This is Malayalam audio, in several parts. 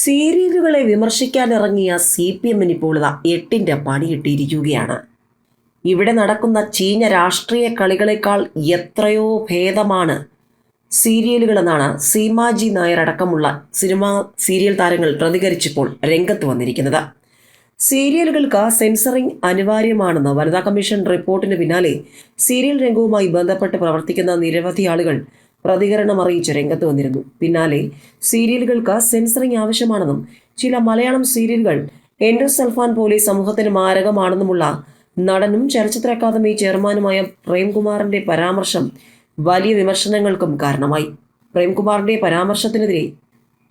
സീരിയലുകളെ വിമർശിക്കാനിറങ്ങിയ സി പി എമ്മിന് ഇപ്പോൾ ഇതാ എട്ടിന്റെ പണി കിട്ടിയിരിക്കുകയാണ്. ഇവിടെ നടക്കുന്ന ചീഞ്ഞ രാഷ്ട്രീയ കളികളെക്കാൾ എത്രയോ ഭേദമാണ് സീരിയലുകളെന്നാണ് സീമാജി നായർ അടക്കമുള്ള സിനിമാ സീരിയൽ താരങ്ങൾ പ്രതികരിച്ചപ്പോൾ രംഗത്ത് വന്നിരിക്കുന്നത്. സീരിയലുകൾക്ക് സെൻസറിംഗ് അനിവാര്യമാണെന്ന് വനിതാ കമ്മീഷൻ റിപ്പോർട്ടിന് പിന്നാലെ സീരിയൽ രംഗവുമായി ബന്ധപ്പെട്ട് പ്രവർത്തിക്കുന്ന നിരവധി ആളുകൾ പ്രതികരണം അറിയിച്ച് രംഗത്ത് വന്നിരുന്നു. പിന്നാലെ സീരിയലുകൾക്ക് സെൻസറിംഗ് ആവശ്യമാണെന്നും ചില മലയാളം സീരിയലുകൾ എൻഡോസൽഫാൻ പോലെ സമൂഹത്തിന് മാരകമാണെന്നുമുള്ള നടനും ചലച്ചിത്ര അക്കാദമി ചെയർമാനുമായ പ്രേംകുമാറിന്റെ പരാമർശം വലിയ വിമർശനങ്ങൾക്കും കാരണമായി. പ്രേംകുമാറിന്റെ പരാമർശത്തിനെതിരെ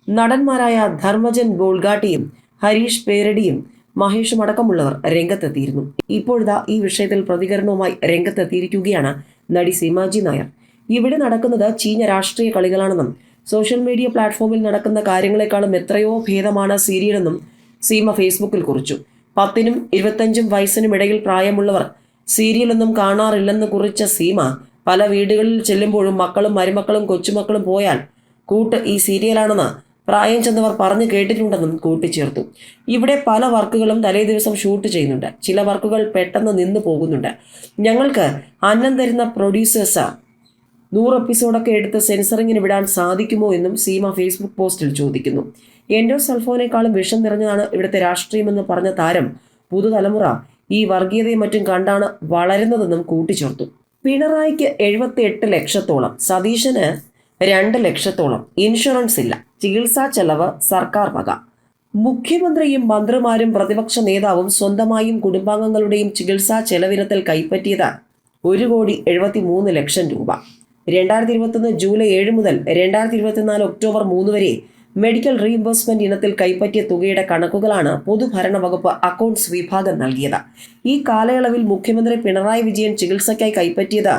നടന്മാരായ ധർമ്മജൻ ബോൾഗാട്ടിയും ഹരീഷ് പേരടിയും മഹേഷും അടക്കമുള്ളവർ രംഗത്തെത്തിയിരുന്നു. ഇപ്പോഴിതാ ഈ വിഷയത്തിൽ പ്രതികരണവുമായി രംഗത്തെത്തിയിരിക്കുകയാണ് നടി സീമാജി നായർ. ഇവിടെ നടക്കുന്നത് ചീഞ്ഞ രാഷ്ട്രീയ കളികളാണെന്നും സോഷ്യൽ മീഡിയ പ്ലാറ്റ്ഫോമിൽ നടക്കുന്ന കാര്യങ്ങളെക്കാളും എത്രയോ ഭേദമാണ് സീരിയലെന്നും സീമ ഫേസ്ബുക്കിൽ കുറിച്ചു. പത്തിനും ഇരുപത്തഞ്ചും വയസ്സിനും ഇടയിൽ പ്രായമുള്ളവർ സീരിയലൊന്നും കാണാറില്ലെന്ന് കുറിച്ച സീമ പല വീടുകളിൽ ചെല്ലുമ്പോഴും മക്കളും മരുമക്കളും കൊച്ചുമക്കളും പോയാൽ കൂട്ട് ഈ സീരിയലാണെന്ന് പ്രായം ചെന്നവർ പറഞ്ഞു കേട്ടിട്ടുണ്ടെന്നും കൂട്ടിച്ചേർത്തു. ഇവിടെ പല വർക്കുകളും തലേ ദിവസം ഷൂട്ട് ചെയ്യുന്നുണ്ട്. ചില വർക്കുകൾ പെട്ടെന്ന് നിന്ന് പോകുന്നുണ്ട്. ഞങ്ങൾക്ക് അന്നം തരുന്ന പ്രൊഡ്യൂസേഴ്സ് നൂറ് എപ്പിസോഡൊക്കെ എടുത്ത് സെൻസറിങ്ങിന് വിടാൻ സാധിക്കുമോ എന്നും സീമ ഫേസ്ബുക്ക് പോസ്റ്റിൽ ചോദിക്കുന്നു. എൻഡോ സൾഫോനേക്കാളും വിഷം നിറഞ്ഞതാണ് ഇവിടുത്തെ രാഷ്ട്രീയമെന്ന് പറഞ്ഞ താരം പുതുതലമുറ ഈ വർഗീയതയും മറ്റും കണ്ടാണ് വളരുന്നതെന്നും കൂട്ടിച്ചേർത്തു. പിണറായിക്ക് എഴുപത്തി എട്ട് ലക്ഷത്തോളം സതീശന് രണ്ട് ലക്ഷത്തോളം ഇൻഷുറൻസ് ഇല്ല ചികിത്സാ ചെലവ് സർക്കാർ വക. മുഖ്യമന്ത്രിയും മന്ത്രിമാരും പ്രതിപക്ഷ നേതാവും സ്വന്തമായും കുടുംബാംഗങ്ങളുടെയും ചികിത്സാ ചെലവിനത്തിൽ കൈപ്പറ്റിയത് ഒരു കോടി എഴുപത്തി മൂന്ന് ലക്ഷം രൂപ. രണ്ടായിരത്തി ഇരുപത്തൊന്ന് ജൂലൈ ഏഴ് മുതൽ രണ്ടായിരത്തി ഇരുപത്തിനാല് ഒക്ടോബർ മൂന്ന് വരെ മെഡിക്കൽ റീഇംബേഴ്സ്മെന്റ് ഇനത്തിൽ കൈപ്പറ്റിയ തുകയുടെ കണക്കുകളാണ് പൊതുഭരണ വകുപ്പ് അക്കൗണ്ട്സ് വിഭാഗം നൽകിയത്. ഈ കാലയളവിൽ മുഖ്യമന്ത്രി പിണറായി വിജയൻ ചികിത്സയ്ക്കായി കൈപ്പറ്റിയത്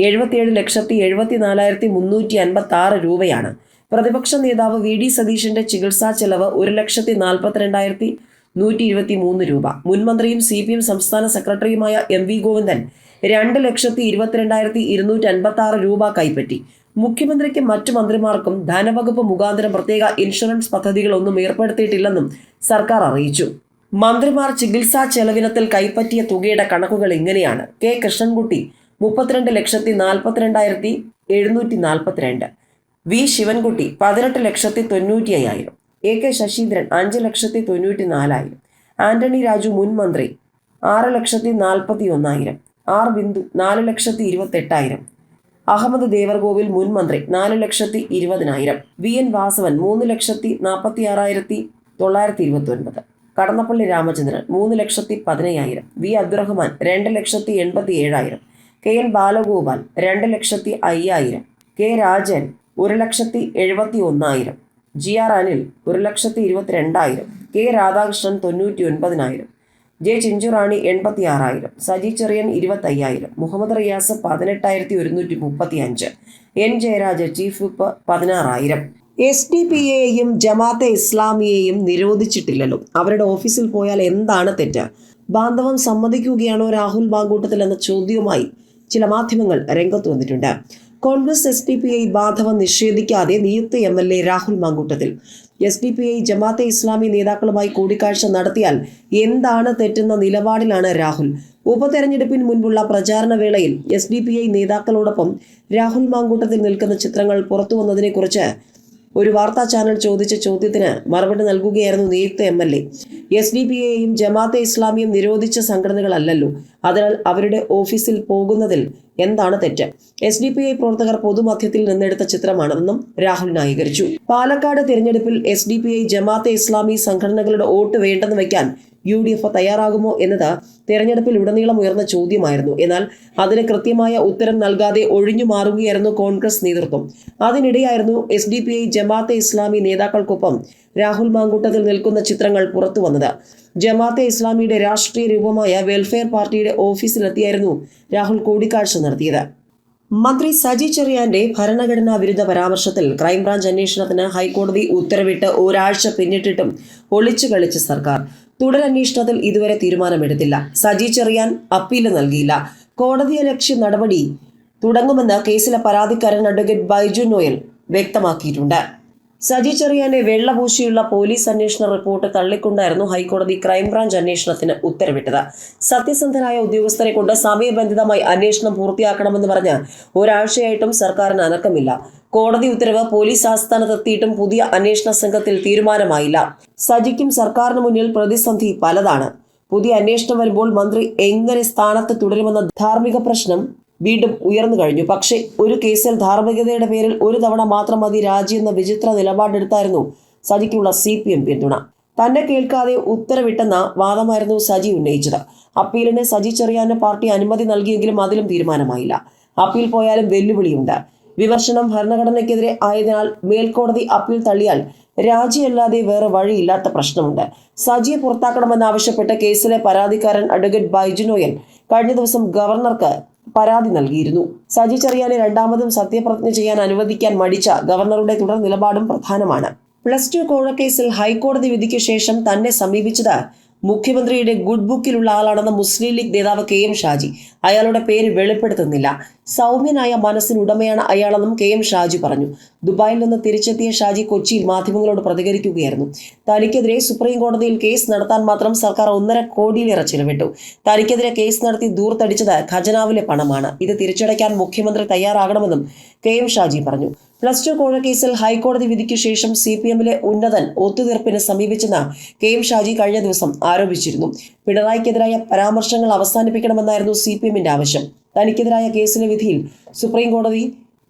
എഴുപത്തിയേഴ് ലക്ഷത്തി എഴുപത്തിനാലായിരത്തി മുന്നൂറ്റി അൻപത്തി ആറ് രൂപയാണ്. പ്രതിപക്ഷ നേതാവ് വി ഡി സതീഷിന്റെ ചികിത്സാ ചെലവ് ഒരു ലക്ഷത്തി നാൽപ്പത്തിരണ്ടായിരത്തി നൂറ്റി ഇരുപത്തി മൂന്ന് രൂപ. മുൻമന്ത്രിയും സി പി എം സംസ്ഥാന സെക്രട്ടറിയുമായ എം വി ഗോവിന്ദൻ രണ്ട് ലക്ഷത്തി ഇരുപത്തിരണ്ടായിരത്തി ഇരുന്നൂറ്റി അൻപത്തി ആറ് രൂപ കൈപ്പറ്റി. മുഖ്യമന്ത്രിക്കും മറ്റു മന്ത്രിമാർക്കും ധനവകുപ്പ് മുഖാന്തരം പ്രത്യേക ഇൻഷുറൻസ് പദ്ധതികളൊന്നും ഏർപ്പെടുത്തിയിട്ടില്ലെന്നും സർക്കാർ അറിയിച്ചു. മന്ത്രിമാർ ചികിത്സാ ചെലവിനത്തിൽ കൈപ്പറ്റിയ തുകയുടെ കണക്കുകൾ ഇങ്ങനെയാണ്. കെ കൃഷ്ണൻകുട്ടി മുപ്പത്തിരണ്ട് ലക്ഷത്തി നാൽപ്പത്തിരണ്ടായിരത്തി എഴുന്നൂറ്റി നാൽപ്പത്തിരണ്ട് വി ശിവൻകുട്ടി പതിനെട്ട് ലക്ഷത്തി തൊണ്ണൂറ്റി അയ്യായിരം എ കെ ശശീന്ദ്രൻ അഞ്ച് ലക്ഷത്തി തൊണ്ണൂറ്റി നാലായിരം ആന്റണി രാജു മുൻ മന്ത്രി ആറ് ലക്ഷത്തി നാൽപ്പത്തി ഒന്നായിരം ആർ ബിന്ദു നാല് ലക്ഷത്തി ഇരുപത്തെട്ടായിരം. അഹമ്മദ് ദേവർഗോവിൽ മുൻ മന്ത്രി നാല് ലക്ഷത്തി ഇരുപതിനായിരം. വി എൻ വാസവൻ മൂന്ന് ലക്ഷത്തി നാൽപ്പത്തി ആറായിരത്തി തൊള്ളായിരത്തി ഇരുപത്തി ഒൻപത് കടന്നപ്പള്ളി രാമചന്ദ്രൻ മൂന്ന് ലക്ഷത്തി പതിനയ്യായിരം. വി അബ്ദുറഹ്മാൻ രണ്ട് ലക്ഷത്തി എൺപത്തി ഏഴായിരം കെ എൻ ബാലഗോപാൽ രണ്ട് ലക്ഷത്തി അയ്യായിരം. കെ രാജൻ ഒരു ലക്ഷത്തി എഴുപത്തി ഒന്നായിരം ജി ആർ അനിൽ ഒരു ലക്ഷത്തി ഇരുപത്തിരണ്ടായിരം കെ രാധാകൃഷ്ണൻ തൊണ്ണൂറ്റി ഒൻപതിനായിരം ജെ ചിഞ്ചുറാണി എൺപത്തി ആറായിരം സജി ചെറിയൻ ഇരുപത്തയ്യായിരം മുഹമ്മദ് റിയാസ് പതിനെട്ടായിരത്തി ഒരുന്നൂറ്റി മുപ്പത്തി അഞ്ച് എൻ ജയരാജ് ചീഫ് വിപ്പ് പതിനാറായിരം. എസ് ഡി പി എയും ജമാഅത്തെ ഇസ്ലാമിയെയും നിരോധിച്ചിട്ടില്ലല്ലോ. അവരുടെ ഓഫീസിൽ പോയാൽ എന്താണ് തെറ്റ്? ബാന്ധവം സമ്മതിക്കുകയാണോ രാഹുൽ ബാങ്കൂട്ടത്തിൽ എന്ന ചോദ്യവുമായി ചില മാധ്യമങ്ങൾ രംഗത്ത് വന്നിട്ടുണ്ട്. Congress S D P I ബാധവം നിഷേധിക്കാതെ നിയുക്ത M L A Rahul Mankoottathil. S D P I Jamaat-e Islami നേതാക്കളുമായി കൂടിക്കാഴ്ച നടത്തിയാൽ എന്താണ് തെറ്റെന്ന നിലപാടിലാണ് രാഹുൽ. ഉപതെരഞ്ഞെടുപ്പിന് മുൻപുള്ള പ്രചാരണ വേളയിൽ എസ് ഡി പി ഐ നേതാക്കളോടൊപ്പം രാഹുൽ മാങ്കൂട്ടത്തിൽ നിൽക്കുന്ന ചിത്രങ്ങൾ പുറത്തു വന്നതിനെക്കുറിച്ച് ഒരു വാർത്താ ചാനൽ ചോദിച്ച ചോദ്യത്തിന് മറുപടി നൽകുകയായിരുന്നു നിയുക്ത M L A. S D P എയും ജമാഅത്തെ ഇസ്ലാമിയും നിരോധിച്ച സംഘടനകളല്ലല്ലോ. അതിനാൽ അവരുടെ ഓഫീസിൽ പോകുന്നതിൽ എന്താണ് തെറ്റ്? എസ് ഡി പി ഐ പ്രവർത്തകർ പൊതുമധ്യത്തിൽ നിന്നെടുത്ത ചിത്രമാണെന്നും രാഹുൽ ന്യായീകരിച്ചു. പാലക്കാട് തിരഞ്ഞെടുപ്പിൽ S D P I Jamaat-e Islami സംഘടനകളുടെ വോട്ട് വേണ്ടെന്ന് വയ്ക്കാൻ യു ഡി എഫ് തയ്യാറാകുമോ എന്നത് തെരഞ്ഞെടുപ്പിൽ ഉടനീളം ഉയർന്ന ചോദ്യമായിരുന്നു. എന്നാൽ അതിന് കൃത്യമായ ഉത്തരം നൽകാതെ ഒഴിഞ്ഞു മാറുകയായിരുന്നു കോൺഗ്രസ് നേതൃത്വം. അതിനിടെയായിരുന്നു S D P I Jamaat-e Islami നേതാക്കൾക്കൊപ്പം രാഹുൽ മാങ്കൂട്ടത്തിൽ നിൽക്കുന്ന ചിത്രങ്ങൾ പുറത്തു വന്നത്. ജമാഅത്തെ ഇസ്ലാമിയുടെ രാഷ്ട്രീയ രൂപമായ വെൽഫെയർ പാർട്ടിയുടെ ഓഫീസിലെത്തിയായിരുന്നു രാഹുൽ കൂടിക്കാഴ്ച നടത്തിയത്. മന്ത്രി സജി ചെറിയാന്റെ ഭരണഘടനാ വിരുദ്ധ പരാമർശത്തിൽ ക്രൈംബ്രാഞ്ച് അന്വേഷണത്തിന് ഹൈക്കോടതി ഉത്തരവിട്ട് ഒരാഴ്ച പിന്നിട്ടിട്ടും ഒളിച്ചു കളിച്ച് സർക്കാർ. തുടരന്വേഷണത്തിൽ ഇതുവരെ തീരുമാനമെടുത്തില്ല. സജി ചെറിയാൻ അപ്പീൽ നൽകിയില്ല. കോടതിയലക്ഷ്യ നടപടി തുടങ്ങുമെന്ന് കേസിലെ പരാതിക്കാരൻ അഡ്വക്കേറ്റ് ബൈജു നോയൽ വ്യക്തമാക്കിയിട്ടുണ്ട്. സജി ചെറിയാന്റെ വെള്ളപൂശിയുള്ള പോലീസ് അന്വേഷണ റിപ്പോർട്ട് തള്ളിക്കൊണ്ടായിരുന്നു ഹൈക്കോടതി ക്രൈംബ്രാഞ്ച് അന്വേഷണത്തിന് ഉത്തരവിട്ടത്. സത്യസന്ധരായ ഉദ്യോഗസ്ഥരെ കൊണ്ട് സമയബന്ധിതമായി അന്വേഷണം പൂർത്തിയാക്കണമെന്ന് പറഞ്ഞ് ഒരാഴ്ചയായിട്ടും സർക്കാരിന് അനക്കമില്ല. കോടതി ഉത്തരവ് പോലീസ് ആസ്ഥാനത്തെത്തിയിട്ടും പുതിയ അന്വേഷണ സംഘത്തിൽ തീരുമാനമായില്ല. സജിക്കും സർക്കാരിന് മുന്നിൽ പ്രതിസന്ധി പലതാണ്. പുതിയ അന്വേഷണം വരുമ്പോൾ മന്ത്രി എങ്ങനെ സ്ഥാനത്ത് തുടരുമെന്ന ധാർമ്മിക പ്രശ്നം വീണ്ടും ഉയർന്നു കഴിഞ്ഞു. പക്ഷേ ഒരു കേസിൽ ധാർമ്മികതയുടെ പേരിൽ ഒരു തവണ മാത്രം മതി രാജി എന്ന വിചിത്ര നിലപാടെടുത്തായിരുന്നു സജിക്കുള്ള സി പി എം പിന്തുണ. തന്നെ കേൾക്കാതെ ഉത്തരവിട്ടെന്ന വാദമായിരുന്നു സജി ഉന്നയിച്ചത്. അപ്പീലിന് സജി ചെറിയാന് പാർട്ടി അനുമതി നൽകിയെങ്കിലും അതിലും തീരുമാനമായില്ല. അപ്പീൽ പോയാലും വെല്ലുവിളിയുണ്ട്. വിമർശനം ഭരണഘടനയ്ക്കെതിരെ ആയതിനാൽ മേൽക്കോടതി അപ്പീൽ തള്ളിയാൽ രാജിയല്ലാതെ വേറെ വഴിയില്ലാത്ത പ്രശ്നമുണ്ട്. സജിയെ പുറത്താക്കണമെന്നാവശ്യപ്പെട്ട് കേസിലെ പരാതിക്കാരൻ അഡ്വക്കേറ്റ് ബൈജുനോയൻ കഴിഞ്ഞ ദിവസം ഗവർണർക്ക് പരാതി നൽകിയിരുന്നു. സജി ചെറിയാനെ രണ്ടാമതും സത്യപ്രതിജ്ഞ ചെയ്യാൻ അനുവദിക്കാൻ മടിച്ച ഗവർണറുടെ തുടർ നിലപാടും പ്രധാനമാണ്. പ്ലസ് ടു കോഴക്കേസിൽ ഹൈക്കോടതി വിധിക്ക് ശേഷം തന്നെ സമീപിച്ചത് മുഖ്യമന്ത്രിയുടെ ഗുഡ് ബുക്കിലുള്ള ആളാണെന്ന മുസ്ലിം ലീഗ് നേതാവ് കെ എം ഷാജി. അയാളുടെ പേര് വെളിപ്പെടുത്തുന്നില്ല. സൗമ്യനായ മനസ്സിനുടമയാണ് അയാളെന്നും കെ എം ഷാജി പറഞ്ഞു. ദുബായിൽ നിന്ന് തിരിച്ചെത്തിയ ഷാജി കൊച്ചിയിൽ മാധ്യമങ്ങളോട് പ്രതികരിക്കുകയായിരുന്നു. തനിക്കെതിരെ സുപ്രീം കോടതിയിൽ കേസ് നടത്താൻ മാത്രം സർക്കാർ ഒന്നര കോടിയിലേറെ ചിലവിട്ടു. തനിക്കെതിരെ കേസ് നടത്തി ദൂർത്തടിച്ചത് ഖജനാവിലെ പണമാണ്. ഇത് തിരിച്ചടയ്ക്കാൻ മുഖ്യമന്ത്രി തയ്യാറാകണമെന്നും കെ എം ഷാജി പറഞ്ഞു. പ്ലസ് ടു കോഴക്കേസിൽ ഹൈക്കോടതി വിധിക്ക് ശേഷം സി പി എമ്മിലെ ഉന്നതൻ ഒത്തുതീർപ്പിന് സമീപിച്ചെന്ന് കെ എം ഷാജി കഴിഞ്ഞ ദിവസം ആരോപിച്ചിരുന്നു. പിണറായിക്കെതിരായ പരാമർശങ്ങൾ അവസാനിപ്പിക്കണമെന്നായിരുന്നു സി പി എമ്മിന്റെ ആവശ്യം. തനിക്കെതിരായ കേസിലെ വിധിയിൽ സുപ്രീം കോടതി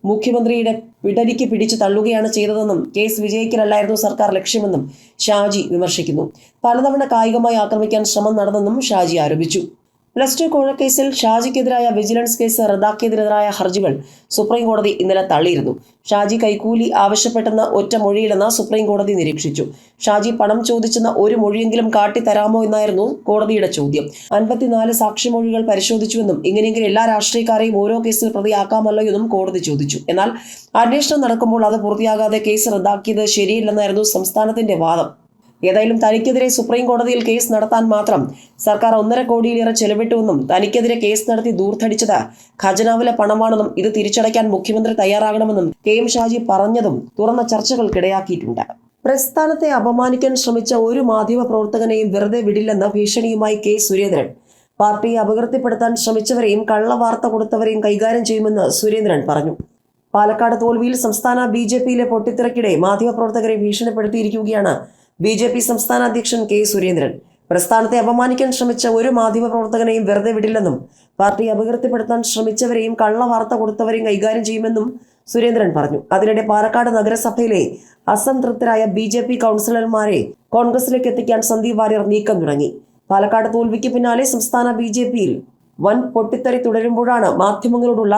മുഖ്യമന്ത്രിയുടെ പിടലിക്ക് പിടിച്ചു തള്ളുകയാണ് ചെയ്തതെന്നും കേസ് വിജയിക്കലല്ലായിരുന്നു സർക്കാർ ലക്ഷ്യമെന്നും ഷാജി വിമർശിക്കുന്നു. പലതവണ കായികമായി ആക്രമിക്കാൻ ശ്രമം നടന്നെന്നും ഷാജി ആരോപിച്ചു. പ്ലസ് ടു കോഴക്കേസിൽ ഷാജിക്കെതിരായ വിജിലൻസ് കേസ് റദ്ദാക്കിയതിനെതിരായ ഹർജികൾ സുപ്രീം കോടതി ഇന്നലെ തള്ളിയിരുന്നു. ഷാജി കൈക്കൂലി ആവശ്യപ്പെട്ടെന്ന ഒറ്റ മൊഴിയിലെന്ന് സുപ്രീം കോടതി നിരീക്ഷിച്ചു. ഷാജി പണം ചോദിച്ചെന്ന ഒരു മൊഴിയെങ്കിലും കാട്ടിത്തരാമോ എന്നായിരുന്നു കോടതിയുടെ ചോദ്യം. അൻപത്തിനാല് സാക്ഷിമൊഴികൾ പരിശോധിച്ചുവെന്നും ഇങ്ങനെയെങ്കിലും എല്ലാ രാഷ്ട്രീയക്കാരെയും ഓരോ കേസിൽ പ്രതിയാക്കാമല്ലോ എന്നും കോടതി ചോദിച്ചു. എന്നാൽ അന്വേഷണം നടക്കുമ്പോൾ അത് പൂർത്തിയാകാതെ കേസ് റദ്ദാക്കിയത് ശരിയില്ലെന്നായിരുന്നു സംസ്ഥാനത്തിന്റെ വാദം. ഏതായാലും തനിക്കെതിരെ സുപ്രീം കോടതിയിൽ കേസ് നടത്താൻ മാത്രം സർക്കാർ ഒന്നര കോടിയിലേറെ ചെലവിട്ടുവെന്നും തനിക്കെതിരെ കേസ് നടത്തി ദൂർത്തടിച്ചത് ഖജനാവിലെ പണമാണെന്നും ഇത് തിരിച്ചടയ്ക്കാൻ മുഖ്യമന്ത്രി തയ്യാറാകണമെന്നും കെ എം ഷാജി പറഞ്ഞതും തുറന്ന ചർച്ചകൾക്കിടയാക്കിയിട്ടുണ്ട്. പ്രസ്ഥാനത്തെ അപമാനിക്കാൻ ശ്രമിച്ച ഒരു മാധ്യമ പ്രവർത്തകനെയും വെറുതെ വിടില്ലെന്ന ഭീഷണിയുമായി കെ സുരേന്ദ്രൻ. പാർട്ടിയെ അപകീർത്തിപ്പെടുത്താൻ ശ്രമിച്ചവരെയും കള്ളവാർത്ത കൊടുത്തവരെയും കൈകാര്യം ചെയ്യുമെന്ന് സുരേന്ദ്രൻ പറഞ്ഞു. പാലക്കാട് തോൽവിയിൽ സംസ്ഥാന ബി ജെ പിയിലെ പൊട്ടിത്തിറക്കിടെ മാധ്യമപ്രവർത്തകരെ ഭീഷണിപ്പെടുത്തിയിരിക്കുകയാണ് ബി ജെ പി സംസ്ഥാന അധ്യക്ഷൻ കെ സുരേന്ദ്രൻ. പ്രസ്ഥാനത്തെ അപമാനിക്കാൻ ശ്രമിച്ച ഒരു മാധ്യമപ്രവർത്തകനെയും വെറുതെ വിടില്ലെന്നും പാർട്ടി അപകീർത്തിപ്പെടുത്താൻ ശ്രമിച്ചവരെയും കള്ള വാർത്ത കൊടുത്തവരെയും കൈകാര്യം ചെയ്യുമെന്നും സുരേന്ദ്രൻ പറഞ്ഞു. അതിനിടെ പാലക്കാട് നഗരസഭയിലെ അസംതൃപ്തരായ ബി ജെ പി കൗൺസിലർമാരെ കോൺഗ്രസിലേക്ക് എത്തിക്കാൻ സന്ദീപ് വാര്യർ നീക്കം തുടങ്ങി. പാലക്കാട് തോൽവിക്ക് പിന്നാലെ സംസ്ഥാന ബി ജെ പിയിൽ വൻ പൊട്ടിത്തെറി തുടരുമ്പോഴാണ് മാധ്യമങ്ങളോടുള്ള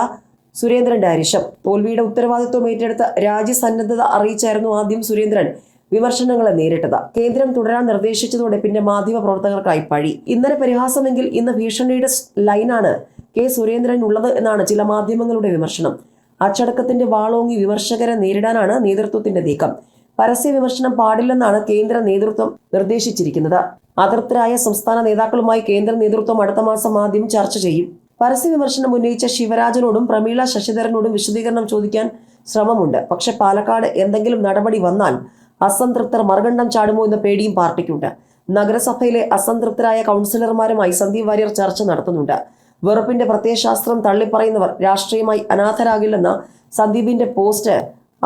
സുരേന്ദ്രന്റെ അരിശം. തോൽവിയുടെ ഉത്തരവാദിത്വം ഏറ്റെടുത്ത് രാജ്യസന്നദ്ധത അറിയിച്ചായിരുന്നു ആദ്യം സുരേന്ദ്രൻ. വിമർശനങ്ങളെ നേരിട്ടത്. കേന്ദ്രം തുടരാൻ നിർദ്ദേശിച്ചതോടെ പിന്നെ മാധ്യമ പ്രവർത്തകർക്കായി പഴി. ഇന്നലെ പരിഹാസമെങ്കിൽ ഇന്ന് ഭീഷണിയുടെ ലൈനാണ് കെ സുരേന്ദ്രൻ ഉള്ളത് എന്നാണ് ചില മാധ്യമങ്ങളുടെ വിമർശനം. അച്ചടക്കത്തിന്റെ വാളോങ്ങി വിമർശകരെ നേരിടാനാണ് നേതൃത്വത്തിന്റെ നീക്കം. പരസ്യ വിമർശനം പാടില്ലെന്നാണ് കേന്ദ്ര നേതൃത്വം നിർദ്ദേശിച്ചിരിക്കുന്നത്. അതൃപ്തരായ സംസ്ഥാന നേതാക്കളുമായി കേന്ദ്ര നേതൃത്വം അടുത്ത മാസം ആദ്യം ചർച്ച ചെയ്യും. പരസ്യ വിമർശനം ഉന്നയിച്ച ശിവരാജനോടും പ്രമീള ശശിധരനോടും വിശദീകരണം ചോദിക്കാൻ ശ്രമമുണ്ട്. പക്ഷെ പാലക്കാട് എന്തെങ്കിലും നടപടി വന്നാൽ അസംതൃപ്തർ മറുകണ്ഠം ചാടുമോ എന്ന പേടിയും പാർട്ടിക്കുണ്ട്. നഗരസഭയിലെ അസംതൃപ്തരായ കൗൺസിലർമാരുമായി സന്ദീപ് വാര്യർ ചർച്ച നടത്തുന്നുണ്ട്. വെറുപ്പിന്റെ പ്രത്യയശാസ്ത്രം തള്ളിപ്പറയുന്നവർ രാഷ്ട്രീയമായി അനാഥരാകില്ലെന്ന സന്ദീപിന്റെ പോസ്റ്റ്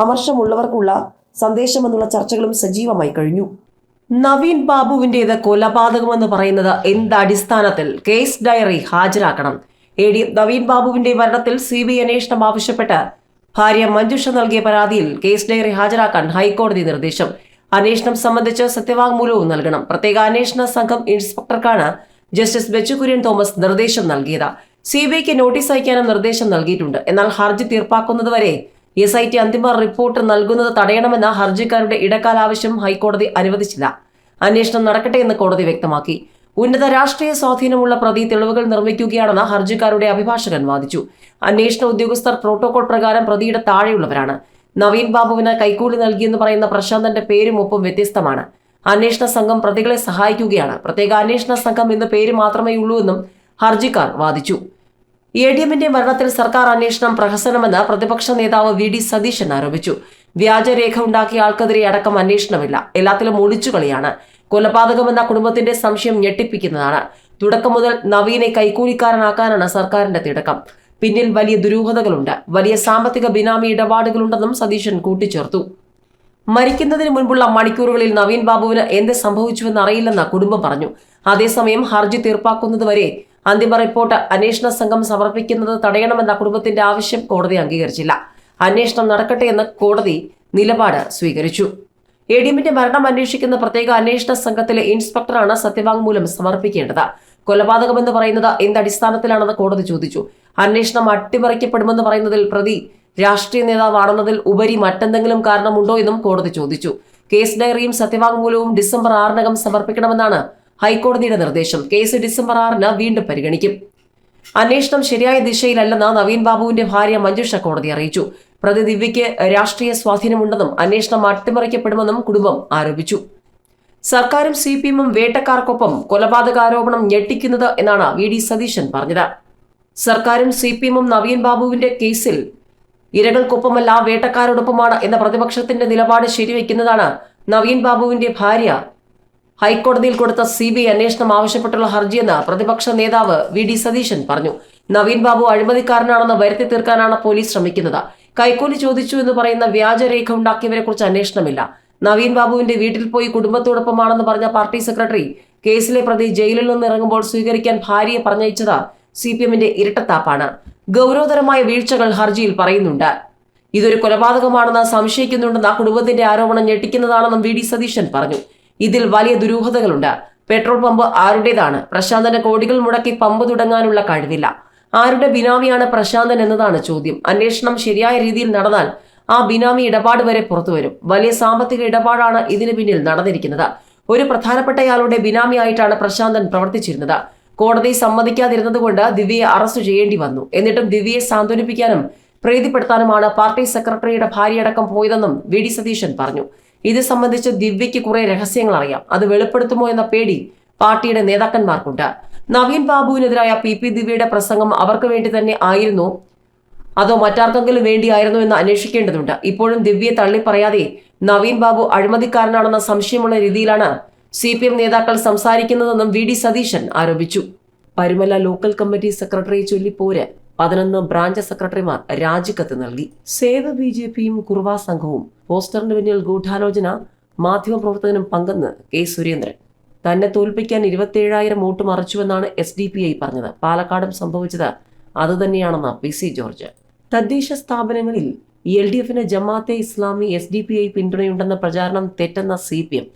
അമർഷമുള്ളവർക്കുള്ള സന്ദേശമെന്നുള്ള ചർച്ചകളും സജീവമായി കഴിഞ്ഞു. നവീൻ ബാബുവിന്റേത് കൊലപാതകമെന്ന് പറയുന്നത് എന്ത് അടിസ്ഥാനത്തിൽ കേസ് ഡയറി ഹാജരാക്കണം. എ ഡി നവീൻ ബാബുവിന്റെ മരണത്തിൽ സി ബി അന്വേഷണം ആവശ്യപ്പെട്ട് ഭാര്യ മഞ്ജുഷ നൽകിയ പരാതിയിൽ കേസ് ഡയറി ഹാജരാക്കാൻ ഹൈക്കോടതി നിർദ്ദേശം. അന്വേഷണം സംബന്ധിച്ച് സത്യവാങ്മൂലവും നൽകണം. പ്രത്യേക അന്വേഷണ സംഘം ഇൻസ്പെക്ടർക്കാണ് ജസ്റ്റിസ് ബെച്ചു കുര്യൻ തോമസ് നിർദ്ദേശം നൽകിയത്. സി ബി ഐക്ക് നോട്ടീസ് അയക്കാനും നിർദ്ദേശം നൽകിയിട്ടുണ്ട്. എന്നാൽ ഹർജി തീർപ്പാക്കുന്നതുവരെ എസ് ഐ ടി അന്തിമ റിപ്പോർട്ട് നൽകുന്നത് തടയണമെന്ന ഹർജിക്കാരുടെ ഇടക്കാലാവശ്യം ഹൈക്കോടതി അനുവദിച്ചില്ല. അന്വേഷണം നടക്കട്ടെ എന്ന് കോടതി വ്യക്തമാക്കി. ഉന്നത രാഷ്ട്രീയ സ്വാധീനമുള്ള പ്രതി തെളിവുകൾ നിർമ്മിക്കുകയാണെന്ന് ഹർജിക്കാരുടെ അഭിഭാഷകൻ വാദിച്ചു. അന്വേഷണ ഉദ്യോഗസ്ഥർ പ്രോട്ടോകോൾ പ്രകാരം പ്രതിയുടെ താഴെയുള്ളവരാണ്. നവീൻ ബാബുവിന് കൈക്കൂലി നൽകിയെന്ന് പറയുന്ന പ്രശാന്തന്റെ പേരും ഒപ്പം വ്യത്യസ്തമാണ്. അന്വേഷണ സംഘം പ്രതികളെ സഹായിക്കുകയാണ്. പ്രത്യേക അന്വേഷണ സംഘം എന്ന പേര് മാത്രമേ ഉള്ളൂ എന്നും ഹർജിക്കാർ വാദിച്ചു. എ ഡി എമ്മിന്റെ മരണത്തിൽ സർക്കാർ അന്വേഷണം പ്രഹസനമെന്ന് പ്രതിപക്ഷ നേതാവ് വി ഡി സതീശൻ ആരോപിച്ചു. വ്യാജരേഖ ഉണ്ടാക്കിയ ആൾക്കെതിരെ അടക്കം അന്വേഷണമില്ല. എല്ലാത്തിലും ഒളിച്ചുകളിയാണ്. കൊലപാതകമെന്ന കുടുംബത്തിന്റെ സംശയം ഞെട്ടിപ്പിക്കുന്നതാണ്. തുടക്കം മുതൽ നവീനെ കൈക്കൂലിക്കാരനാക്കാനാണ് സർക്കാരിന്റെ തിടക്കം. പിന്നിൽ വലിയ ദുരൂഹതകളുണ്ട്. വലിയ സാമ്പത്തിക ബിനാമി ഇടപാടുകളുണ്ടെന്നും സതീശൻ കൂട്ടിച്ചേർത്തു. മരിക്കുന്നതിന് മുൻപുള്ള മണിക്കൂറുകളിൽ നവീൻ ബാബുവിന് എന്ത് സംഭവിച്ചുവെന്ന് അറിയില്ലെന്ന് കുടുംബം പറഞ്ഞു. അതേസമയം ഹർജി തീർപ്പാക്കുന്നതുവരെ അന്തിമ റിപ്പോർട്ട് അന്വേഷണ സംഘം സമർപ്പിക്കുന്നത് തടയണമെന്ന കുടുംബത്തിന്റെ ആവശ്യം കോടതി അംഗീകരിച്ചില്ല. അന്വേഷണം നടക്കട്ടെ എന്ന് കോടതി നിലപാട് സ്വീകരിച്ചു. എ ഡി എമ്മിന്റെ മരണം അന്വേഷിക്കുന്ന പ്രത്യേക അന്വേഷണ സംഘത്തിലെ ഇൻസ്പെക്ടറാണ് സത്യവാങ്മൂലം സമർപ്പിക്കേണ്ടത്. കൊലപാതകമെന്ന് പറയുന്നത് എന്തടിസ്ഥാനത്തിലാണെന്ന് കോടതി ചോദിച്ചു. അന്വേഷണം അട്ടിമറിക്കപ്പെടുമെന്ന് പറയുന്നതിൽ പ്രതി രാഷ്ട്രീയ നേതാവാണെന്നതിൽ ഉപരി മറ്റെന്തെങ്കിലും കാരണമുണ്ടോ എന്നും കോടതി ചോദിച്ചു. കേസ് ഡയറിയും സത്യവാങ്മൂലവും ഡിസംബർ ആറിനകം സമർപ്പിക്കണമെന്നാണ് ഹൈക്കോടതിയുടെ നിർദ്ദേശം. കേസ് ഡിസംബർ ആറിന് വീണ്ടും പരിഗണിക്കും. അന്വേഷണം ശരിയായ ദിശയിലല്ലെന്ന് നവീൻ ബാബുവിന്റെ ഭാര്യ മഞ്ജുഷ കോടതി അറിയിച്ചു. പ്രതി ദിവ്യയ്ക്ക് രാഷ്ട്രീയ സ്വാധീനമുണ്ടെന്നും അന്വേഷണം അട്ടിമറിക്കപ്പെടുമെന്നും കുടുംബം ആരോപിച്ചു. സർക്കാരും സി പി എമ്മും വേട്ടക്കാർക്കൊപ്പം കൊലപാതക ആരോപണം ഞെട്ടിക്കുന്നത് എന്നാണ് വി ഡി സതീശൻ പറഞ്ഞത്. സർക്കാരും സി പി എമ്മും നവീൻ ബാബുവിന്റെ കേസിൽ ഇരകൾക്കൊപ്പമല്ല വേട്ടക്കാരോടൊപ്പമാണ് എന്ന പ്രതിപക്ഷത്തിന്റെ നിലപാട് ശരിവെക്കുന്നതാണ് നവീൻ ബാബുവിന്റെ ഭാര്യ. ഹൈക്കോടതിയിൽ കൊടുത്ത സി ബി ഐ അന്വേഷണം ആവശ്യപ്പെട്ടുള്ള ഹർജിയെന്ന് പ്രതിപക്ഷ നേതാവ് വി ഡി സതീശൻ പറഞ്ഞു. നവീൻ ബാബു അഴിമതിക്കാരനാണെന്ന് വരുത്തി തീർക്കാനാണ് പോലീസ് ശ്രമിക്കുന്നത്. കൈക്കൂലി ചോദിച്ചു എന്ന് പറയുന്ന വ്യാജരേഖ ഉണ്ടാക്കിയവരെ കുറിച്ച് അന്വേഷണമില്ല. നവീൻ ബാബുവിന്റെ വീട്ടിൽ പോയി കുടുംബത്തോടൊപ്പമാണെന്ന് പറഞ്ഞ പാർട്ടി സെക്രട്ടറി കേസിലെ പ്രതി ജയിലിൽ നിന്ന് ഇറങ്ങുമ്പോൾ സ്വീകരിക്കാൻ ഭാര്യയെ പറഞ്ഞയച്ചത് സി പി എമ്മിന്റെ ഇരട്ടത്താപ്പാണ്. ഗൗരവതരമായ വീഴ്ചകൾ ഹർജിയിൽ പറയുന്നുണ്ട്. ഇതൊരു കൊലപാതകമാണെന്ന് സംശയിക്കുന്നുണ്ടെന്ന കുടുംബത്തിന്റെ ആരോപണം ഞെട്ടിക്കുന്നതാണെന്നും വി ഡി സതീശൻ പറഞ്ഞു. ഇതിൽ വലിയ ദുരൂഹതകളുണ്ട്. പെട്രോൾ പമ്പ് ആരുടേതാണ്? പ്രശാന്തന് കോടികൾ മുടക്കി പമ്പ് തുടങ്ങാനുള്ള കഴിവില്ല. ആരുടെ ബിനാമിയാണ് പ്രശാന്തൻ എന്നതാണ് ചോദ്യം. അന്വേഷണം ശരിയായ രീതിയിൽ നടന്നാൽ ആ ബിനാമി ഇടപാട് വരെ പുറത്തുവരും വലിയ സാമ്പത്തിക ഇടപാടാണ് ഇതിനു പിന്നിൽ നടന്നിരിക്കുന്നത്. ഒരു പ്രധാനപ്പെട്ടയാളുടെ ബിനാമിയായിട്ടാണ് പ്രശാന്തൻ പ്രവർത്തിച്ചിരുന്നത്. കോടതി സമ്മതിക്കാതിരുന്നത് കൊണ്ട് ദിവ്യയെ അറസ്റ്റ് ചെയ്യേണ്ടി വന്നു. എന്നിട്ടും ദിവ്യയെ സാന്ത്വനിപ്പിക്കാനും പ്രീതിപ്പെടുത്താനുമാണ് പാർട്ടി സെക്രട്ടറിയുടെ ഭാര്യയടക്കം പോയതെന്നും വി ഡി സതീശൻ പറഞ്ഞു. ഇത് സംബന്ധിച്ച് ദിവ്യയ്ക്ക് കുറെ രഹസ്യങ്ങൾ അറിയാം. അത് വെളിപ്പെടുത്തുമോ എന്ന പേടി പാർട്ടിയുടെ നേതാക്കന്മാർക്കുണ്ട്. നവീൻ ബാബുവിനെതിരായ പി പി ദിവ്യയുടെ പ്രസംഗം അവർക്ക് വേണ്ടി തന്നെ ആയിരുന്നു. അതോ മറ്റാർക്കെങ്കിലും വേണ്ടിയായിരുന്നു എന്ന് അന്വേഷിക്കേണ്ടതുണ്ട്. ഇപ്പോഴും ദിവ്യയെ തള്ളിപ്പറയാതെ നവീൻ ബാബു അഴിമതിക്കാരനാണെന്ന സംശയമുള്ള രീതിയിലാണ് സി പി എം നേതാക്കൾ സംസാരിക്കുന്നതെന്നും വി ഡി സതീശൻ ആരോപിച്ചു. പരുമല ലോക്കൽ കമ്മിറ്റി സെക്രട്ടറി ചൊല്ലിപ്പോര് പതിനൊന്ന് ബ്രാഞ്ച് സെക്രട്ടറിമാർ രാജിക്കത്ത് നൽകി. സേവ ബി ജെ പിയും കുർവാ സംഘവും പോസ്റ്ററിന് പിന്നിൽ ഗൂഢാലോചന മാധ്യമപ്രവർത്തകനും പങ്കെന്ന് കെ സുരേന്ദ്രൻ. തന്നെ തോൽപ്പിക്കാൻ ഇരുപത്തിയേഴായിരം വോട്ട് മറിച്ചുവെന്നാണ് എസ് ഡി പി ഐ പറഞ്ഞത്. പാലക്കാടും സംഭവിച്ചത് അതുതന്നെയാണെന്ന് പി സി ജോർജ്. തദ്ദേശ സ്ഥാപനങ്ങളിൽ എൽ ഡി എഫിന് Jamaat-e Islami S D P I പിന്തുണയുണ്ടെന്ന പ്രചാരണം തെറ്റെന്ന സി പി എം.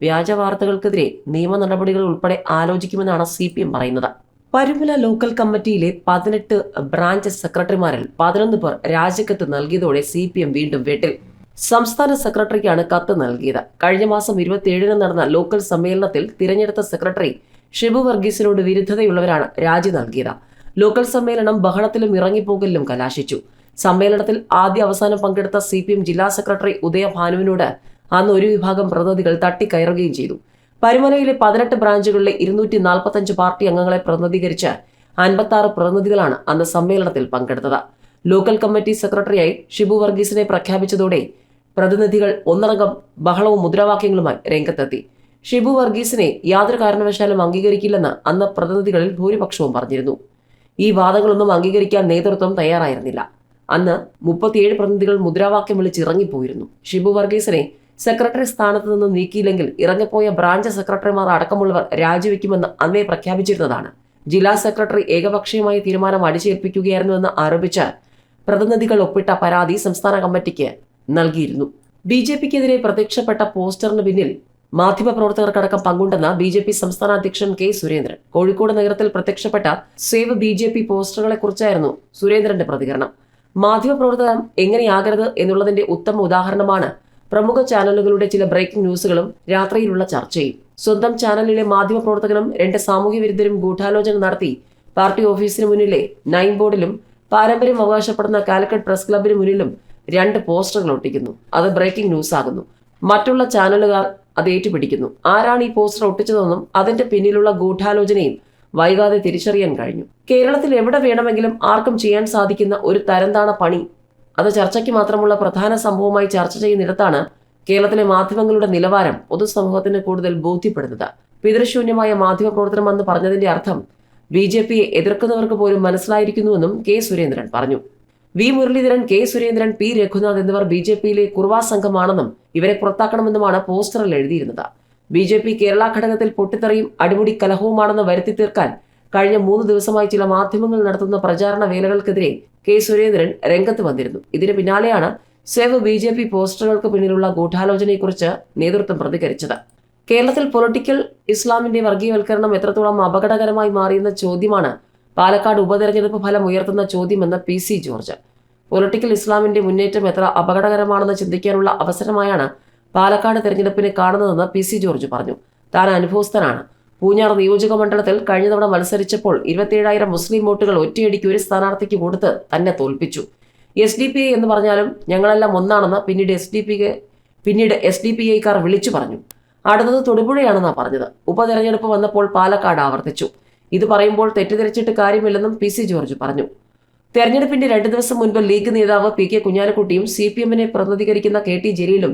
വ്യാജ വാർത്തകൾക്കെതിരെ നിയമ നടപടികൾ ഉൾപ്പെടെ ആലോചിക്കുമെന്നാണ് സി പി എം പറയുന്നത്. പരുമല ലോക്കൽ കമ്മിറ്റിയിലെ പതിനെട്ട് ബ്രാഞ്ച് സെക്രട്ടറിമാരിൽ പതിനൊന്ന് പേർ രാജിക്കത്ത് നൽകിയതോടെ സി പി എം വീണ്ടും വീട്ടിൽ. സംസ്ഥാന സെക്രട്ടറിക്കാണ് കത്ത് നൽകിയത്. കഴിഞ്ഞ മാസം ഇരുപത്തിയേഴിന് നടന്ന ലോക്കൽ സമ്മേളനത്തിൽ തിരഞ്ഞെടുത്ത സെക്രട്ടറി ഷിബു വർഗീസിനോട് വിരുദ്ധതയുള്ളവരാണ് രാജി നൽകിയത്. ലോക്കൽ സമ്മേളനം ബഹളത്തിലും ഇറങ്ങിപ്പോകലിലും കലാശിച്ചു. സമ്മേളനത്തിൽ ആദ്യ അവസാനം പങ്കെടുത്ത സി പി എം ജില്ലാ സെക്രട്ടറി ഉദയ ഭാനുവിനോട് അന്ന് ഒരു വിഭാഗം പ്രതിനിധികൾ തട്ടിക്കയറുകയും ചെയ്തു. പരുമലയിലെ പതിനെട്ട് ബ്രാഞ്ചുകളിലെ ഇരുന്നൂറ്റി നാൽപ്പത്തഞ്ച് പാർട്ടി അംഗങ്ങളെ പ്രതിനിധീകരിച്ച് അൻപത്തി ആറ് പ്രതിനിധികളാണ് അന്ന് സമ്മേളനത്തിൽ പങ്കെടുത്തത്. ലോക്കൽ കമ്മിറ്റി സെക്രട്ടറിയായി ഷിബു വർഗീസിനെ പ്രഖ്യാപിച്ചതോടെ പ്രതിനിധികൾ ഒന്നടങ്കം ബഹളവും മുദ്രാവാക്യങ്ങളുമായി രംഗത്തെത്തി. ഷിബു വർഗീസിനെ യാതൊരു കാരണവശാലും അംഗീകരിക്കില്ലെന്ന് അന്ന് പ്രതിനിധികളിൽ ഭൂരിപക്ഷവും പറഞ്ഞിരുന്നു. ഈ വാദങ്ങളൊന്നും അംഗീകരിക്കാൻ നേതൃത്വം തയ്യാറായിരുന്നില്ല. അന്ന് മുപ്പത്തിയേഴ് പ്രതിനിധികൾ മുദ്രാവാക്യം വിളിച്ചിറങ്ങിപ്പോയിരുന്നു ഷിബു വർഗീസിനെ സെക്രട്ടറി സ്ഥാനത്ത് നിന്ന് നീക്കിയില്ലെങ്കിൽ ഇറങ്ങിപ്പോയ ബ്രാഞ്ച് സെക്രട്ടറിമാർ അടക്കമുള്ളവർ രാജിവെക്കുമെന്ന് അന്നേ പ്രഖ്യാപിച്ചിരുന്നതാണ്. ജില്ലാ സെക്രട്ടറി ഏകപക്ഷീയമായ തീരുമാനം അടിച്ചേൽപ്പിക്കുകയായിരുന്നുവെന്ന് ആരോപിച്ച് പ്രതിനിധികൾ ഒപ്പിട്ട പരാതി സംസ്ഥാന കമ്മിറ്റിക്ക് നൽകിയിരുന്നു. ബി ജെ പിക്കെതിരെ പ്രത്യക്ഷപ്പെട്ട പോസ്റ്ററിന് പിന്നിൽ മാധ്യമപ്രവർത്തകർക്കടക്കം പങ്കുണ്ടെന്ന ബി ജെ പി സംസ്ഥാന അധ്യക്ഷൻ കെ സുരേന്ദ്രൻ. കോഴിക്കോട് നഗരത്തിൽ പ്രത്യക്ഷപ്പെട്ട സേവ് ബി ജെ പി പോസ്റ്ററുകളെ കുറിച്ചായിരുന്നു സുരേന്ദ്രന്റെ പ്രതികരണം. മാധ്യമപ്രവർത്തനം എങ്ങനെയാകരുത് എന്നുള്ളതിന്റെ ഉത്തമ ഉദാഹരണമാണ് പ്രമുഖ ചാനലുകളുടെ ചില ബ്രേക്കിംഗ് ന്യൂസുകളും രാത്രിയിലുള്ള ചർച്ചയും. സ്വന്തം ചാനലിലെ മാധ്യമപ്രവർത്തകനും രണ്ട് സാമൂഹ്യ വിരുദ്ധരും ഗൂഢാലോചന നടത്തി പാർട്ടി ഓഫീസിന് മുന്നിലെ നൈൻ ബോർഡിലും പാരമ്പര്യം അവകാശപ്പെടുന്ന കാലിക്കറ്റ് പ്രസ് ക്ലബിന് മുന്നിലും രണ്ട് പോസ്റ്ററുകൾ ഒട്ടിക്കുന്നു. അത് ബ്രേക്കിംഗ് ന്യൂസ് ആകുന്നു. മറ്റുള്ള ചാനലുകാർ അത് ഏറ്റുപിടിക്കുന്നു. ആരാണ് ഈ പോസ്റ്റർ ഒട്ടിച്ചതെന്നും അതിന്റെ പിന്നിലുള്ള ഗൂഢാലോചനയും വൈകാതെ തിരിച്ചറിയാൻ കഴിഞ്ഞു. കേരളത്തിൽ എവിടെ വേണമെങ്കിലും ആർക്കും ചെയ്യാൻ സാധിക്കുന്ന ഒരു തരംതാണ പണി. അത് ചർച്ചയ്ക്ക് മാത്രമുള്ള പ്രധാന സംഭവമായി ചർച്ച ചെയ്യുന്നിടത്താണ് കേരളത്തിലെ മാധ്യമങ്ങളുടെ നിലവാരം പൊതുസമൂഹത്തിന് കൂടുതൽ ബോധ്യപ്പെടുന്നത്. പിതൃശൂന്യമായ മാധ്യമ പ്രവർത്തനമെന്ന് പറഞ്ഞതിന്റെ അർത്ഥം ബി ജെ പിയെ എതിർക്കുന്നവർക്ക് പോലും മനസ്സിലായിരിക്കുന്നുവെന്നും കെ സുരേന്ദ്രൻ പറഞ്ഞു. V Muraleedharan K Surendran P Raghunath എന്നിവർ ബി ജെ പിയിലെ കുർവാ സംഘമാണെന്നും ഇവരെ പുറത്താക്കണമെന്നുമാണ് പോസ്റ്ററിൽ എഴുതിയിരുന്നത്. ബി ജെ പി കേരള ഘടകത്തിൽ പൊട്ടിത്തെറിയും അടിമുടി കലഹവുമാണെന്ന് വരുത്തി തീർക്കാൻ കഴിഞ്ഞ മൂന്ന് ദിവസമായി ചില മാധ്യമങ്ങൾ നടത്തുന്ന പ്രചാരണ വേലകൾക്കെതിരെ കെ സുരേന്ദ്രൻ രംഗത്ത് വന്നിരുന്നു. ഇതിന് പിന്നാലെയാണ് സേവ് ബി ജെ പി പോസ്റ്ററുകൾക്ക് പിന്നിലുള്ള ഗൂഢാലോചനയെക്കുറിച്ച് നേതൃത്വം പ്രതികരിച്ചത്. കേരളത്തിൽ പൊളിറ്റിക്കൽ ഇസ്ലാമിന്റെ വർഗീയവൽക്കരണം എത്രത്തോളം അപകടകരമായി മാറിയെന്ന ചോദ്യമാണ് പാലക്കാട് ഉപതെരഞ്ഞെടുപ്പ് ഫലം ഉയർത്തുന്ന ചോദ്യമെന്ന് പി സി ജോർജ്. പൊളിറ്റിക്കൽ ഇസ്ലാമിന്റെ മുന്നേറ്റം എത്ര അപകടകരമാണെന്ന് ചിന്തിക്കാനുള്ള അവസരമായാണ് പാലക്കാട് തെരഞ്ഞെടുപ്പിനെ കാണുന്നതെന്ന് പി സി ജോർജ് പറഞ്ഞു. താൻ അനുഭവസ്ഥനാണ്. പൂഞ്ഞാർ നിയോജക മണ്ഡലത്തിൽ കഴിഞ്ഞ തവണ മത്സരിച്ചപ്പോൾ ഇരുപത്തിയേഴായിരം മുസ്ലിം വോട്ടുകൾ ഒറ്റയടിക്ക് ഒരു സ്ഥാനാർത്ഥിക്ക് കൊടുത്ത് തന്നെ തോൽപ്പിച്ചു. എസ് ഡി പി ഐ എന്ന് പറഞ്ഞാലും ഞങ്ങളെല്ലാം ഒന്നാണെന്ന് പിന്നീട് എസ് ഡി പി പിന്നീട് എസ് ഡി പി ഐക്കാർ വിളിച്ചു പറഞ്ഞു. അടുത്തത് തൊടുപുഴയാണെന്നാണ് പറഞ്ഞത്. ഉപതെരഞ്ഞെടുപ്പ് വന്നപ്പോൾ പാലക്കാട് ആവർത്തിച്ചു. ഇത് പറയുമ്പോൾ തെറ്റിദ്ധരിച്ചിട്ട് കാര്യമില്ലെന്നും പി സി ജോർജ് പറഞ്ഞു. തെരഞ്ഞെടുപ്പിന്റെ രണ്ട് ദിവസം മുൻപ് ലീഗ് നേതാവ് പി കെ കുഞ്ഞാലിക്കുട്ടിയും സി പി എമ്മിനെ പ്രതിനിധീകരിക്കുന്ന കെ ടി ജലീലും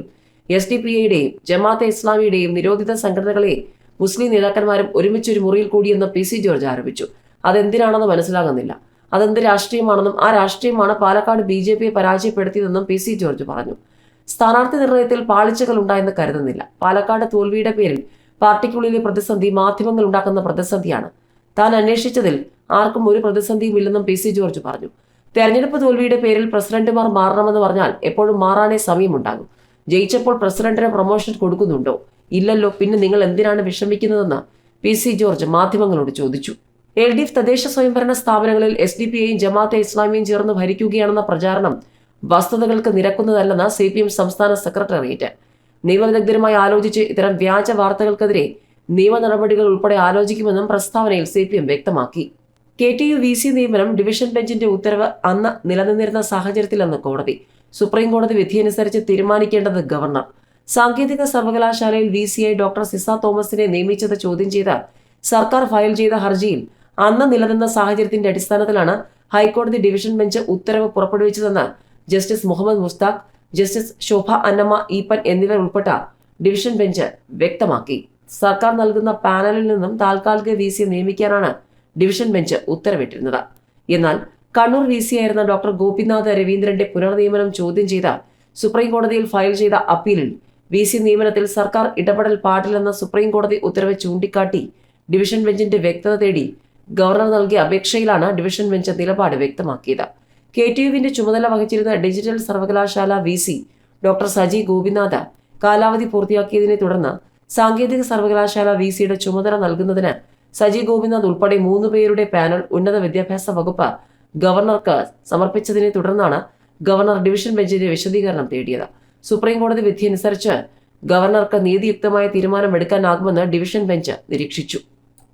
എസ് ഡി പി ഐയുടെയും ജമാഅത്തെ ഇസ്ലാമിയുടെയും നിരോധിത സംഘടനകളെ മുസ്ലിം നേതാക്കന്മാരും ഒരുമിച്ചൊരു മുറിയിൽ കൂടിയെന്ന് പി സി ജോർജ് ആരോപിച്ചു. അതെന്തിനാണെന്ന് മനസ്സിലാകുന്നില്ല. അതെന്ത് രാഷ്ട്രീയമാണെന്നും ആ രാഷ്ട്രീയമാണ് പാലക്കാട് ബി ജെ പിയെ പരാജയപ്പെടുത്തിയതെന്നും പി സി ജോർജ് പറഞ്ഞു. സ്ഥാനാർത്ഥി നിർണയത്തിൽ പാളിച്ചകൾ ഉണ്ടായെന്ന് കരുതുന്നില്ല. പാലക്കാട് തോൽവിയുടെ പേരിൽ പാർട്ടിക്കുള്ളിലെ പ്രതിസന്ധി മാധ്യമങ്ങൾ ഉണ്ടാക്കുന്ന പ്രതിസന്ധിയാണ്. താൻ അന്വേഷിച്ചതിൽ ആർക്കും ഒരു പ്രതിസന്ധിയുമില്ലെന്നും പി സി ജോർജ് പറഞ്ഞു. തെരഞ്ഞെടുപ്പ് തോൽവിയുടെ പേരിൽ പ്രസിഡന്റുമാർ മാറണമെന്ന് പറഞ്ഞാൽ എപ്പോഴും മാറാനേ സമയമുണ്ടാകും. ജയിച്ചപ്പോൾ പ്രസിഡന്റിന് പ്രൊമോഷൻ കൊടുക്കുന്നുണ്ടോ? ഇല്ലല്ലോ പിന്നെ നിങ്ങൾ എന്തിനാണ് വിഷമിക്കുന്നതെന്ന് പി സി ജോർജ് മാധ്യമങ്ങളോട് ചോദിച്ചു. എൽ ഡി എഫ് തദ്ദേശ സ്വയംഭരണ സ്ഥാപനങ്ങളിൽ എസ് ഡി പി ഐയും ജമാഅത്തെ ഇസ്ലാമിയും ചേർന്ന് ഭരിക്കുകയാണെന്ന പ്രചാരണം വസ്തുതകൾക്ക് നിരക്കുന്നതല്ലെന്ന് സി പി എം സംസ്ഥാന സെക്രട്ടേറിയറ്റ്. നിയമവിദഗ്ധരുമായി ആലോചിച്ച് ഇത്തരം വ്യാജ വാർത്തകൾക്കെതിരെ നിയമ നടപടികൾ ഉൾപ്പെടെ ആലോചിക്കുമെന്നും പ്രസ്താവനയിൽ സി പി എം വ്യക്തമാക്കി. K T U V C നിയമനം ഡിവിഷൻ ബെഞ്ചിന്റെ ഉത്തരവ് അന്ന് നിലനിന്നിരുന്ന സാഹചര്യത്തിലെന്ന് കോടതി. സുപ്രീം കോടതി വിധിയനുസരിച്ച് തീരുമാനിക്കേണ്ടത് ഗവർണർ. സാങ്കേതിക സർവകലാശാലയിൽ V C I doctor Sisa തോമസിനെ നിയമിച്ചത് ചോദ്യം ചെയ്ത സർക്കാർ ഫയൽ ചെയ്ത ഹർജിയിൽ അന്ന് നിലനിന്ന സാഹചര്യത്തിന്റെ അടിസ്ഥാനത്തിലാണ് ഹൈക്കോടതി ഡിവിഷൻ ബെഞ്ച് ഉത്തരവ് പുറപ്പെടുവിച്ചതെന്ന് ജസ്റ്റിസ് മുഹമ്മദ് മുസ്താഖ് ജസ്റ്റിസ് ശോഭ അന്നമ്മ ഈപ്പൻ എന്നിവർ ഉൾപ്പെട്ട ഡിവിഷൻ ബെഞ്ച് വ്യക്തമാക്കി. സർക്കാർ നൽകുന്ന പാനലിൽ നിന്നും താൽക്കാലിക വി സി നിയമിക്കാനാണ് ഡിവിഷൻ ബെഞ്ച് ഉത്തരവിട്ടിരുന്നത്. എന്നാൽ കണ്ണൂർ വി സി ആയിരുന്ന ഡോക്ടർ ഗോപിനാഥ് രവീന്ദ്രന്റെ പുനർനിയമനം ചോദ്യം ചെയ്ത സുപ്രീം കോടതിയിൽ ഫയൽ ചെയ്ത അപ്പീലിൽ വി സി നിയമനത്തിൽ സർക്കാർ ഇടപെടൽ പാടില്ലെന്ന സുപ്രീം കോടതി ഉത്തരവ് ചൂണ്ടിക്കാട്ടി ഡിവിഷൻ ബെഞ്ചിന്റെ വ്യക്തത തേടി ഗവർണർ നൽകിയ അപേക്ഷയിലാണ് ഡിവിഷൻ ബെഞ്ച് നിലപാട് വ്യക്തമാക്കിയത്. കെ ടി യുവിന്റെ ചുമതല വഹിച്ചിരുന്ന ഡിജിറ്റൽ സർവകലാശാല V C doctor Saji Gopinath കാലാവധി പൂർത്തിയാക്കിയതിനെ തുടർന്ന് സാങ്കേതിക സർവകലാശാല വി സിയുടെ ചുമതല നൽകുന്നതിന് സജി ഗോപിനാഥ് ഉൾപ്പെടെ മൂന്ന് പേരുടെ പാനൽ ഉന്നത വിദ്യാഭ്യാസ വകുപ്പ് ഗവർണർക്ക് സമർപ്പിച്ചതിനെ തുടർന്നാണ് ഗവർണർ ഡിവിഷൻ ബെഞ്ചിന്റെ വിശദീകരണം തേടിയത്. സുപ്രീം കോടതി വിധി അനുസരിച്ച് ഗവർണർക്ക് നീതിയുക്തമായ തീരുമാനമെടുക്കാനാകുമെന്ന് ഡിവിഷൻ ബെഞ്ച് നിരീക്ഷിച്ചു.